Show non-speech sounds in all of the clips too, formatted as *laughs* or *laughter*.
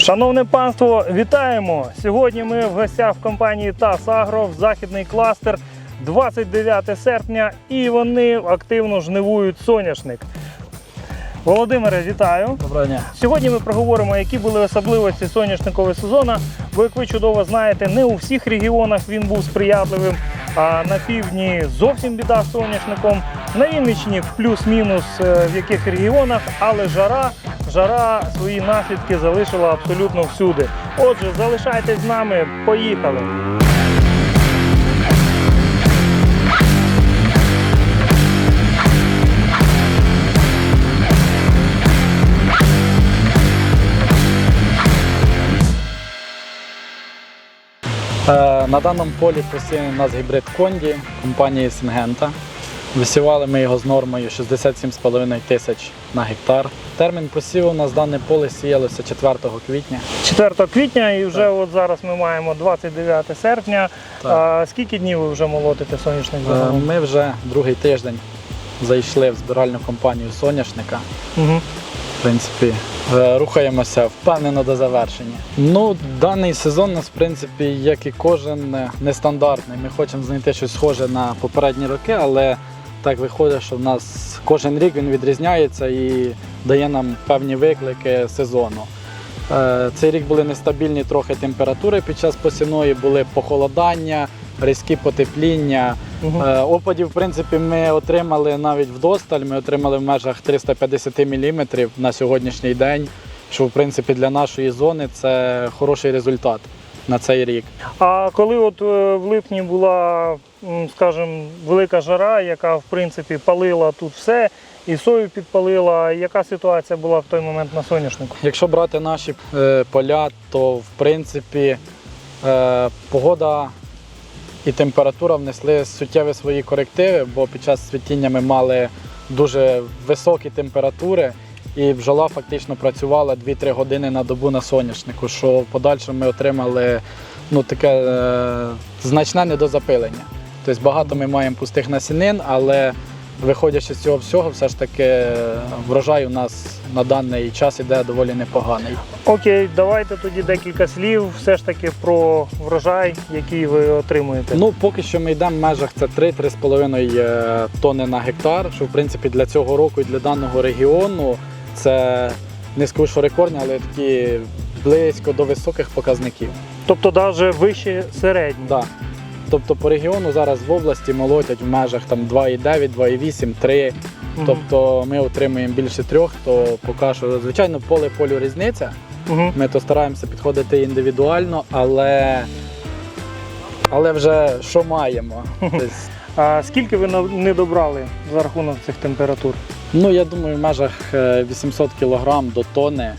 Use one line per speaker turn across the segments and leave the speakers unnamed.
Шановне панство, вітаємо! Сьогодні ми в гостях в компанії ТАС Агро в західний кластер 29 серпня і вони активно жнивують соняшник. Володимире, вітаю!
Доброго дня.
Сьогодні ми проговоримо, які були особливості соняшникового сезону, бо як ви чудово знаєте, не у всіх регіонах він був сприятливим. А на півдні зовсім біда з соняшником. На Вінниччині плюс-мінус е, в яких регіонах, але жара, жара свої наслідки залишила абсолютно всюди. Отже, залишайтесь з нами, поїхали.
На даному полі посіяний у нас гібрид Конді компанії Сингента. Висівали ми його з нормою 67,5 тисяч на гектар. Термін посіву у нас дане поле сіялося 4 квітня.
4 квітня і вже от зараз ми маємо 29 серпня.
Так.
А, скільки днів ви вже молотите соняшник
Е,
загалом?
Ми вже другий тиждень зайшли в збиральну компанію соняшника.
Угу.
В принципі, е, рухаємося впевнено до завершення. Ну, даний сезон нас, в принципі, як і кожен, е, нестандартний. Ми хочемо знайти щось схоже на попередні роки, але так виходить, що в нас кожен рік він відрізняється і дає нам певні виклики сезону. Е, Цей рік були нестабільні трохи температури під час посівної, були похолодання, різкі потепління. Е, Опадів, в принципі, ми отримали навіть вдосталь. Ми отримали в межах 350 мм на сьогоднішній день, що в принципі для нашої зони це хороший результат на цей рік.
А коли от е, в липні була, м, скажімо, велика жара, яка в принципі палила тут все, і сою підпалила, яка ситуація була в той момент на соняшнику?
Якщо брати наші е, поля, то в принципі е, погода і температура внесли суттєві свої корективи, бо під час цвітіння ми мали дуже високі температури. І бджола фактично працювала 2-3 години на добу на соняшнику, що в подальшому ми отримали ну, таке е, значне недозапилення. Тобто багато ми маємо пустих насінин, але виходячи з цього всього, все ж таки е, врожай у нас на даний час іде доволі непоганий.
Окей, давайте тоді декілька слів все ж таки про врожай, який ви отримуєте.
Ну, поки що ми йдемо в межах це 3-3,5 е, тонни на гектар, що в принципі для цього року і для даного регіону це не скажу, що рекордні, але такі близько до високих показників.
Тобто навіть вище середнього.
Да. Тобто по регіону зараз в області молотять в межах там 2,9, 2,8, 3.
Мгм.
Тобто ми отримуємо більше трьох, то поки що, звичайно, поле полю різниця.
Мгм.
Ми то стараємося підходити індивідуально, але, але вже що маємо. Тобто,
А скільки ви не добрали за рахунок цих температур?
ну, я думаю, в межах е, 800 кг до тони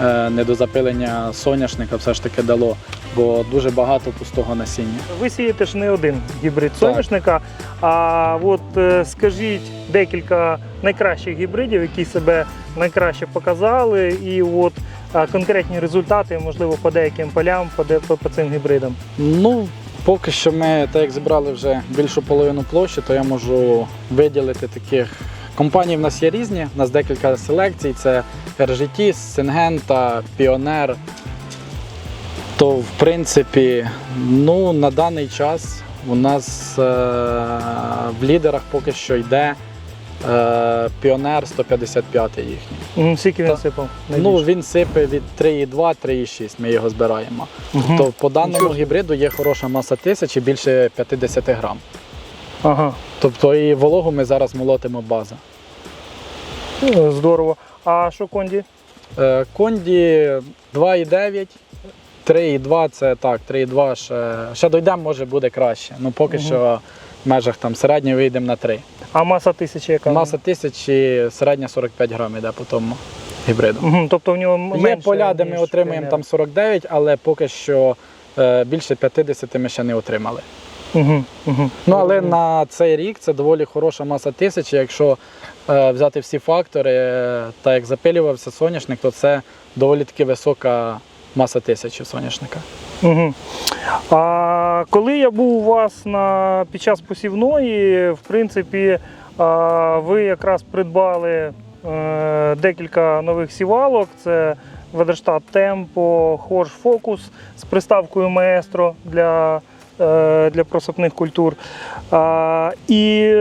е, недозапилення соняшника все ж таки дало, бо дуже багато пустого насіння.
Ви сієте ж не один гібрид
Так.
соняшника. А от е, скажіть декілька найкращих гібридів, які себе найкраще показали, і от конкретні результати, можливо, по деяким полям, по, де- по, по цим гібридам.
Ну, поки що ми, так як зібрали вже більшу половину площі, то я можу виділити таких. Компаній в нас є різні, у нас декілька селекцій: це RGT, Syngenta, Pioneer. То, в принципі, ну, на даний час у нас е- в лідерах поки що йде е- Pioneer 155 їхній.
Скільки він сипав?
Ну, він сипе від 3,2, 3,6, ми його збираємо.
Мгм.
То по даному
Нічого.
гібриду є хороша маса тисячі, більше 50 грам.
Ага,
Тобто і вологу ми зараз молотимо база.
Е, здорово. А що конді?
Е, Конді 2,9, 3,2 це так, 3,2 ще, ще дійдемо, може буде краще. Ну поки
Мгм.
що в межах там середньо вийдемо на 3.
А маса тисячі яка?
Маса тисячі, середня 45 грам йде по тому гібриду.
Мгм, Тобто в нього м-
Є поля, де ми отримуємо там 49, але поки що е, більше 50 ми ще не отримали.
Мгм, мгм.
Ну, але на цей рік це доволі хороша маса тисячі. Якщо е, взяти всі фактори, е, так як запилювався соняшник, то це доволі таки висока маса тисячі соняшника.
Угу. А коли я був у вас на, під час посівної, в принципі, ви якраз придбали е, декілька нових сівалок. Це Ведерштат Темпо, Хорш Фокус з приставкою Маестро для, для просипних культур. І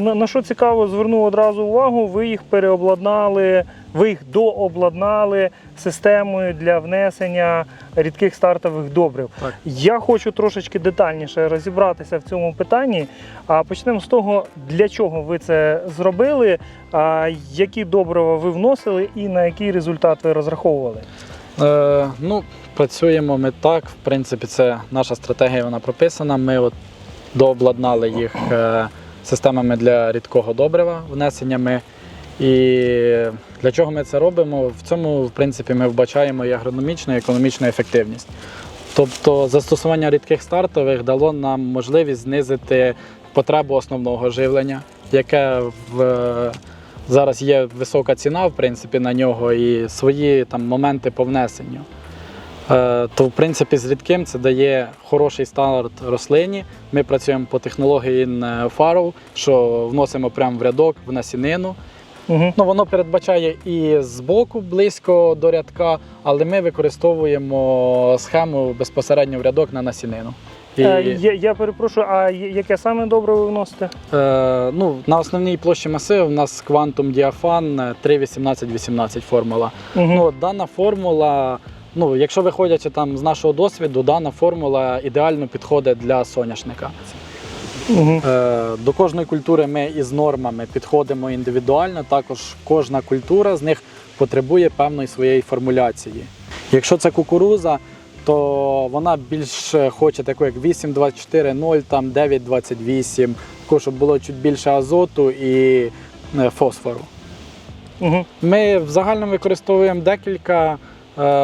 на, на що цікаво, звернув одразу увагу, ви їх переобладнали, ви їх дообладнали системою для внесення рідких стартових добрив.
Так.
Я хочу трошечки детальніше розібратися в цьому питанні. А почнемо з того, для чого ви це зробили, які добрива ви вносили і на який результат ви розраховували.
Е, ну, працюємо ми так. В принципі, це наша стратегія, вона прописана. Ми от дообладнали їх е, системами для рідкого добрива, внесеннями. І для чого ми це робимо? В цьому, в принципі, ми вбачаємо і агрономічну, і економічну ефективність. Тобто застосування рідких стартових дало нам можливість знизити потребу основного живлення, яке в, е, зараз є висока ціна, в принципі, на нього і свої там моменти по внесенню. Е, То, в принципі, з рідким це дає хороший старт рослині. Ми працюємо по технології in Farrow, що вносимо прямо в рядок, в насінину.
Угу.
Ну, воно передбачає і збоку близько до рядка, але ми використовуємо схему безпосередньо в рядок на насінину. І,
Е, я, я перепрошую, а яке саме добре ви вносите?
е, ну, на основній площі масиву в нас Quantum Diaphan 3.18.18 формула.
Угу.
Ну, дана формула, ну, якщо виходячи там з нашого досвіду, дана формула ідеально підходить для соняшника.
угу.
Е, До кожної культури ми із нормами підходимо індивідуально. Також кожна культура з них потребує певної своєї формуляції. Якщо це кукуруза, то вона більш хоче таку, як 8,24,0, там 9,28, таку, щоб було чуть більше азоту і е, фосфору.
Угу.
Ми в загальному використовуємо декілька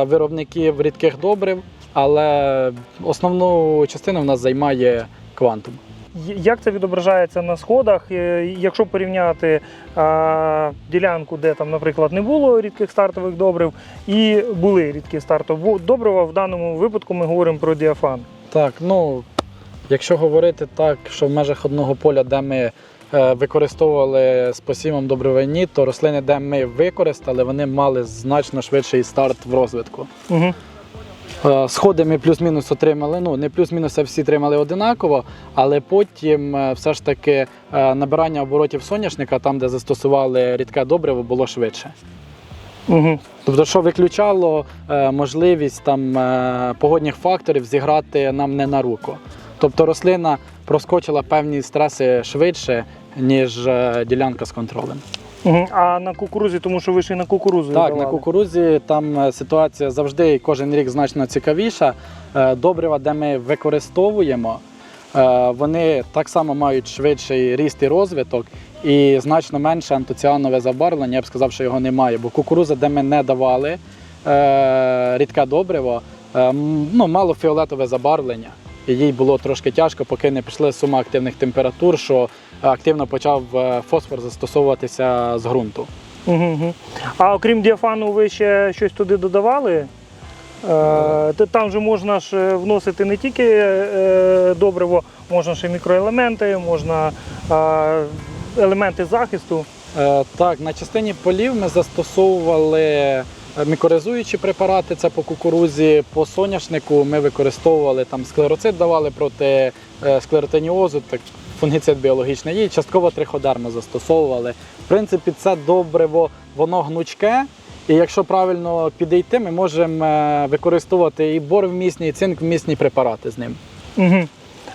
виробників рідких добрив, але основну частину в нас займає квантум.
Як це відображається на сходах? Е, Якщо порівняти а, ділянку, де там, наприклад, не було рідких стартових добрив, і були рідкі стартові добрива, в даному випадку ми говоримо про діафан.
Так, ну якщо говорити так, що в межах одного поля, де ми е, використовували з посівом добривині, то рослини, де ми використали, вони мали значно швидший старт в розвитку.
Угу.
Е, Сходи ми плюс-мінус отримали. Ну не плюс-мінус, а всі отримали одинаково, але потім е, все ж таки е, набирання оборотів соняшника, там, де застосували рідке добриво, було швидше.
Угу.
Тобто, що виключало е, можливість там е, погодних факторів зіграти нам не на руку. Тобто рослина проскочила певні стреси швидше, ніж е, ділянка з контролем.
Угу. А на кукурузі, тому що ви ще й на кукурузу
Так,
давали.
на кукурудзі там е, ситуація завжди і кожен рік значно цікавіша. Е, Добрива, де ми використовуємо, вони так само мають швидший ріст і розвиток і значно менше антоціанове забарвлення. Я б сказав, що його немає. Бо кукуруза, де ми не давали рідке добриво, ну, мало фіолетове забарвлення. І їй було трошки тяжко, поки не пішли сума активних температур, що активно почав е, фосфор застосовуватися з ґрунту.
Угу. А окрім діафану, ви ще щось туди додавали? Е, там же можна ж е, вносити не тільки е, добриво, можна ще мікроелементи, можна е, елементи захисту.
Е, Так, на частині полів ми застосовували е, мікоризуючі препарати, це по кукурузі, по соняшнику ми використовували там склероцид, давали проти е, склеротиніозу, так фунгіцид біологічний, і частково триходер ми застосовували. В принципі, це добриво, воно гнучке. І якщо правильно підійти, ми можемо е, використовувати і борвмісні, і цинквмісні препарати з ним.
Угу.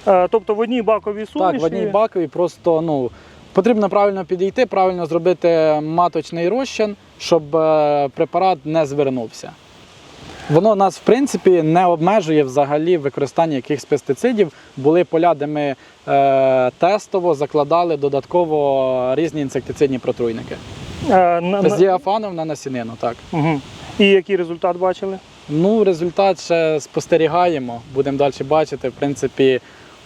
Е, тобто в одній баковій суміші.
Так, в одній баковій просто ну, потрібно правильно підійти, правильно зробити маточний розчин, щоб е, препарат не звернувся. Воно нас, в принципі, не обмежує взагалі в використанні якихось пестицидів. Були поля, де ми е, тестово закладали додатково різні інсектицидні протруйники.
Е, на,
З діафаном на насінину, так.
Угу. І який результат бачили?
Ну, результат ще спостерігаємо, будемо далі бачити. В принципі,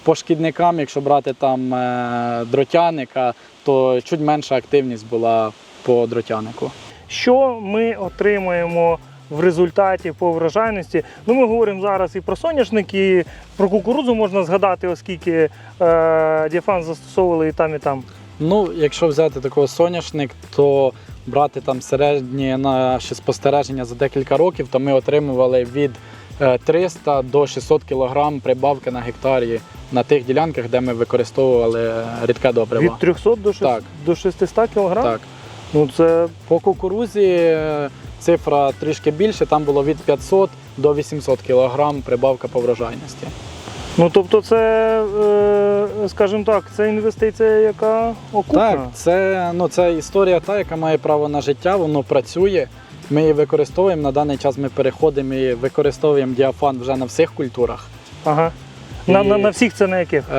по шкідникам, якщо брати там е, дротяника, то чуть менша активність була по дротянику.
Що ми отримаємо в результаті по врожайності? Ну, ми говоримо зараз і про соняшник, і про кукурудзу можна згадати, оскільки е, діафан застосовували і там, і там.
Ну, якщо взяти такого соняшник, то брати там середні наші спостереження за декілька років, то ми отримували від е, 300 до 600 кг прибавки на гектарі на тих ділянках, де ми використовували рідке добриво.
Від 300 до, 6,
Так.
до 600 кг?
Так.
Ну це
По кукурузі е, цифра трішки більше, там було від 500 до 800 кг прибавка по врожайності.
Ну тобто, це, е, скажімо так, це інвестиція, яка окупна.
Так, це, ну, це історія та, яка має право на життя, воно працює. Ми її використовуємо. На даний час ми переходимо і використовуємо діафан вже на всіх культурах.
Ага. На, на, на всіх це на яких?
Е,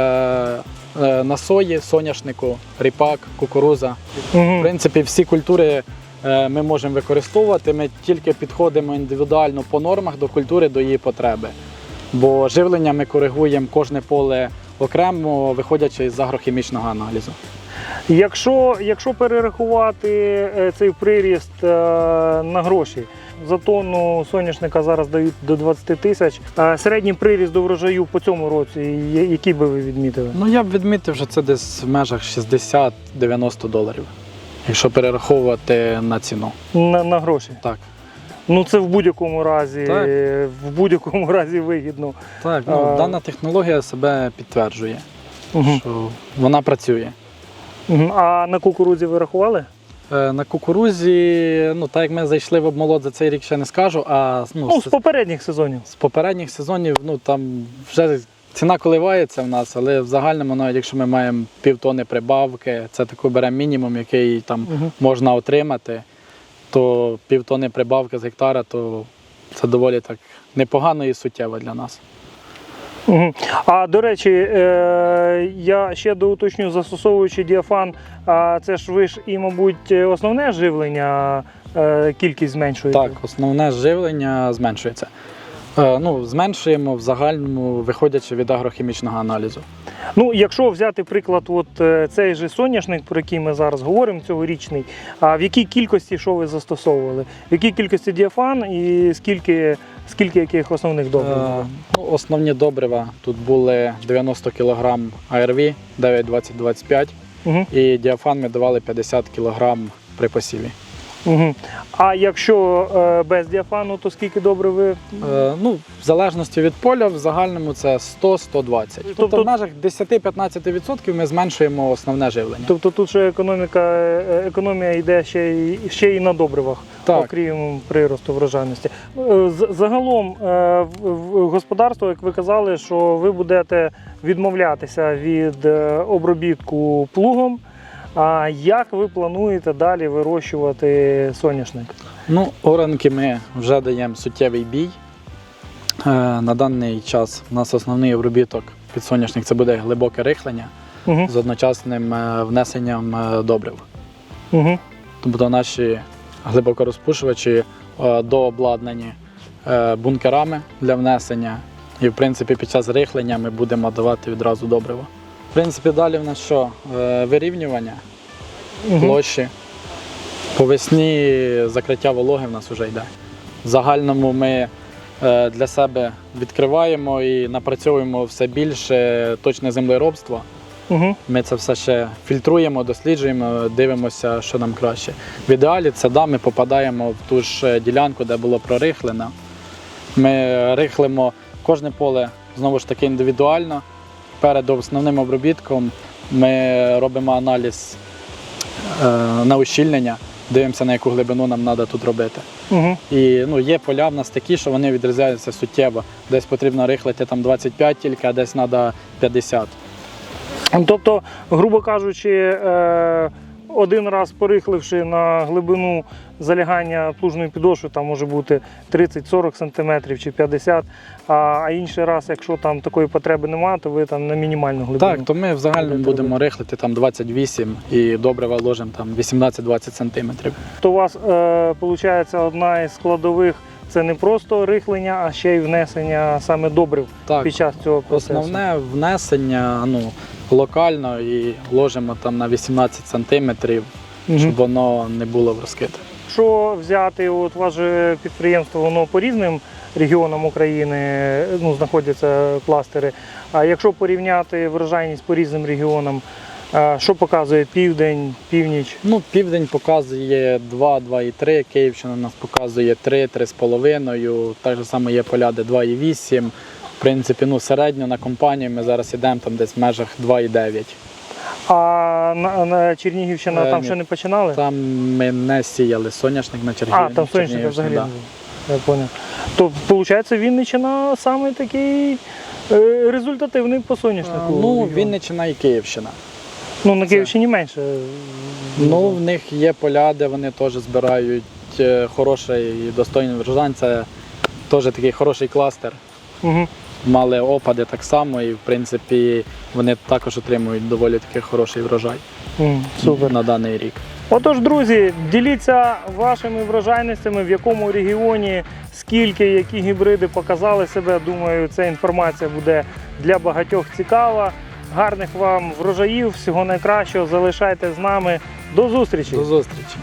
е, на сої, соняшнику, ріпак, кукуруза. В
Угу.
принципі, всі культури е, ми можемо використовувати. Ми тільки підходимо індивідуально по нормах до культури, до її потреби. Бо живлення ми коригуємо кожне поле окремо, виходячи з агрохімічного аналізу.
Якщо, якщо перерахувати е, цей приріст е, на гроші, за тонну соняшника зараз дають до 20 тисяч. А середній приріст до врожаю по цьому році, який би ви відмітили?
Ну я б відмітив, що це десь в межах 60-90 доларів, якщо перераховувати на ціну.
На, на гроші.
Так.
Ну це в будь-якому разі,
Так.
в будь-якому *laughs* разі вигідно.
Так, ну,
А-
дана технологія себе підтверджує,
Угу.
що вона працює.
А на кукурудзі ви рахували?
Е, На кукурузі, ну так як ми зайшли в обмолот, за цей рік ще не скажу, а ну,
Ну,
з,
попередніх сезонів.
з попередніх сезонів ну, там вже ціна коливається в нас, але в загальному, навіть якщо ми маємо півтони прибавки, це таку беремо мінімум, який там
Угу.
можна отримати, то півтони прибавки з гектара, то це доволі так непогано і суттєво для нас.
А до речі, е, я ще доуточню, застосовуючи діафан, а це ж ви ж і, мабуть, основне живлення, е, кількість зменшується?
Так, основне живлення зменшується. Е, Ну, зменшуємо в загальному, виходячи від агрохімічного аналізу.
Ну, якщо взяти приклад, от е, цей же соняшник, про який ми зараз говоримо, цьогорічний, а в якій кількості що ви застосовували? В якій кількості діафан і скільки, скільки яких основних добрив?
Е, ну, основні добрива тут були 90 кг ARV 9-20-25
Угу.
і діафан ми давали 50 кг при посіві.
Угу. А якщо е, без діафану, то скільки добрив ви?
Е, ну, в залежності від поля, в загальному це 100-120. Тобто,
Тобто-
в межах 10-15% ми зменшуємо основне живлення.
Тобто тут ще економіка, е, економія йде ще й, ще й на добривах,
Так.
окрім приросту врожайності. Е, Загалом е, в- господарство, як ви казали, що ви будете відмовлятися від е, обробітку плугом. А як ви плануєте далі вирощувати соняшник?
Ну, оранки ми вже даємо суттєвий бій. Е, на даний час у нас основний обробіток під соняшник це буде глибоке рихлення
Угу.
з одночасним е, внесенням е, добрив.
Угу.
Тобто наші глибокорозпушувачі дообладнані бункерами для внесення. І в принципі під час рихлення ми будемо давати відразу добриво. В принципі, далі в нас що? Е, Вирівнювання площі. По весні закриття вологи в нас вже йде. В загальному ми е, для себе відкриваємо і напрацьовуємо все більше точне землеробство.
Угу.
Ми це все ще фільтруємо, досліджуємо, дивимося, що нам краще. В ідеалі це да, ми попадаємо в ту ж е, ділянку, де було прорихлено. Ми рихлимо кожне поле знову ж таки індивідуально. Перед основним обробітком ми робимо аналіз е, на ущільнення, дивимося, на яку глибину нам треба тут робити.
Угу.
І ну, є поля в нас такі, що вони відрізняються суттєво. Десь потрібно рихлити там 25 тільки, а десь треба 50.
Тобто, грубо кажучи, е, один раз порихливши на глибину залягання плужної підошви, там може бути 30-40 см чи 50 а, а інший раз, якщо там такої потреби немає, то ви там на мінімальну глибину.
Так, то ми в загальному будемо рихлити там 28 і добрива ложимо там 18-20 сантиметрів.
То у вас е, виходить одна із складових це не просто рихлення, а ще й внесення саме добрив
Так,
під час цього процесу.
основне внесення ну, локально і ложимо там на 18 сантиметрів,
Мгм.
щоб воно не було в розките.
Якщо взяти, от ваше підприємство, воно по різним регіонам України ну, знаходяться кластери. А якщо порівняти врожайність по різним регіонам, Що показує південь, північ?
Ну, південь показує 2, 2,3, Київщина у нас показує 3, 3,5. Так же само є поля, де 2,8. В принципі, ну, середньо на компанію ми зараз йдемо там десь в межах 2,9.
А на, на Чернігівщина
Е,
там
ні.
ще не починали?
Там ми не сіяли соняшник на Чергівщині.
а, там сонячника взагалі.
да.
Я понял. То, виходить, Вінниччина саме такий е, результативний по соняшнику.
Ну. Вінниччина і Київщина.
Ну, на Київщині менше.
Ну, в них є поля, де вони теж збирають е, хороший і достойний врожай. Це теж такий хороший кластер.
Угу.
Мали опади так само, і в принципі вони також отримують доволі таки хороший врожай
Супер.
на даний рік.
Отож, друзі, діліться вашими врожайностями, в якому регіоні, скільки, які гібриди показали себе. Думаю, ця інформація буде для багатьох цікава. Гарних вам врожаїв, всього найкращого. Залишайте з нами. До зустрічі!
До зустрічі!